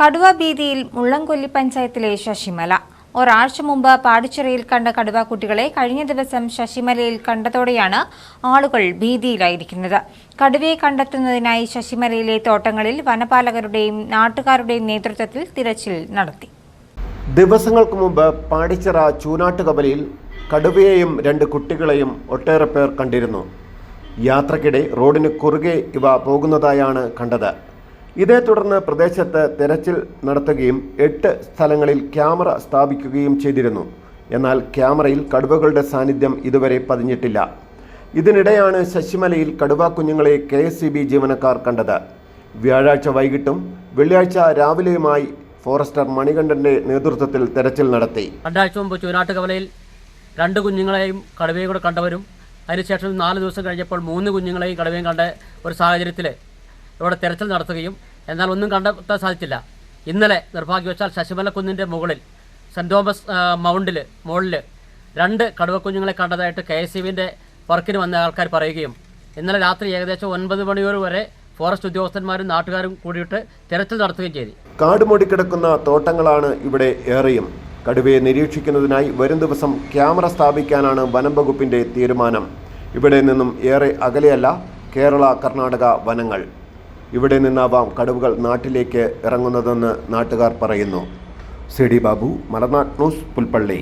കടുവ ഭീതിയിൽ മുള്ളംകൊല്ലി പഞ്ചായത്തിലെ ശശിമല. ഒരാഴ്ച മുമ്പ് പാടിച്ചിറയിൽ കണ്ട കടുവ കുട്ടികളെ കഴിഞ്ഞ ദിവസം ശശിമലയിൽ കണ്ടതോടെയാണ് ആളുകൾ ഭീതിയിലായിരിക്കുന്നത്. കടുവയെ കണ്ടെത്തുന്നതിനായി ശശിമലയിലെ തോട്ടങ്ങളിൽ വനപാലകരുടെയും നാട്ടുകാരുടെയും നേതൃത്വത്തിൽ തിരച്ചിൽ നടത്തി. ദിവസങ്ങൾക്ക് മുമ്പ് പാടിച്ചിറ ചൂനാട്ടുകവലയിൽ കടുവയെയും രണ്ട് കുട്ടികളെയും ഒട്ടേറെ പേർ കണ്ടിരുന്നു. യാത്രക്കിടെ റോഡിന് കുറുകെ ഇവ പോകുന്നതായാണ് കണ്ടത്. ഇതേ തുടർന്ന് പ്രദേശത്ത് തെരച്ചിൽ നടത്തുകയും എട്ട് സ്ഥലങ്ങളിൽ ക്യാമറ സ്ഥാപിക്കുകയും ചെയ്തിരുന്നു. എന്നാൽ ക്യാമറയിൽ കടുവകളുടെ സാന്നിധ്യം ഇതുവരെ പതിഞ്ഞിട്ടില്ല. ഇതിനിടെയാണ് ശശിമലയിൽ കടുവ കുഞ്ഞുങ്ങളെ കെ എസ് ജീവനക്കാർ കണ്ടത്. വ്യാഴാഴ്ച വൈകിട്ടും വെള്ളിയാഴ്ച രാവിലെയുമായി ഫോറസ്റ്റർ മണികണ്ഠന്റെ നേതൃത്വത്തിൽ തെരച്ചിൽ നടത്തി. രണ്ടാഴ്ച മുമ്പ് ചൂനാട്ട് കവലയിൽ രണ്ട് കുഞ്ഞുങ്ങളെയും കടുവയും കൂടെ കണ്ടവരും അതിനുശേഷം നാല് ദിവസം കഴിഞ്ഞപ്പോൾ മൂന്ന് കുഞ്ഞുങ്ങളെയും കടുവയും കണ്ട ഒരു സാഹചര്യത്തിൽ ഇവിടെ തെരച്ചിൽ നടത്തുകയും എന്നാൽ ഒന്നും കണ്ടെത്താൻ സാധിച്ചില്ല. ഇന്നലെ നിർഭാഗ്യവശാൽ ശശിമലക്കുന്നിന്റെ മുകളിൽ സെന്റ് തോമസ് മൗണ്ടിൽ മുകളിൽ രണ്ട് കടുവക്കുഞ്ഞുങ്ങളെ കണ്ടതായിട്ട് കെ എസ് സിവിന്റെ വർക്കിന് വന്ന ആൾക്കാർ പറയുകയും ഇന്നലെ രാത്രി ഏകദേശം ഒൻപത് മണിയോട് വരെ ഫോറസ്റ്റ് ഉദ്യോഗസ്ഥന്മാരും നാട്ടുകാരും കൂടിയിട്ട് തെരച്ചിൽ നടത്തുകയും ചെയ്തു. കാട് മൂടിക്കിടക്കുന്ന തോട്ടങ്ങളാണ് ഇവിടെ ഏറെയും. കടുവയെ നിരീക്ഷിക്കുന്നതിനായി വരും ദിവസം ക്യാമറ സ്ഥാപിക്കാനാണ് വനം വകുപ്പിന്റെ തീരുമാനം. ഇവിടെ നിന്നും ഏറെ അകലെയല്ല കേരള കർണാടക വനങ്ങൾ. ഇവിടെ നിന്നാവാം കടുവകൾ നാട്ടിലേക്ക് ഇറങ്ങുന്നതെന്ന് നാട്ടുകാർ പറയുന്നു. C D Babu Malanad news Pulpally.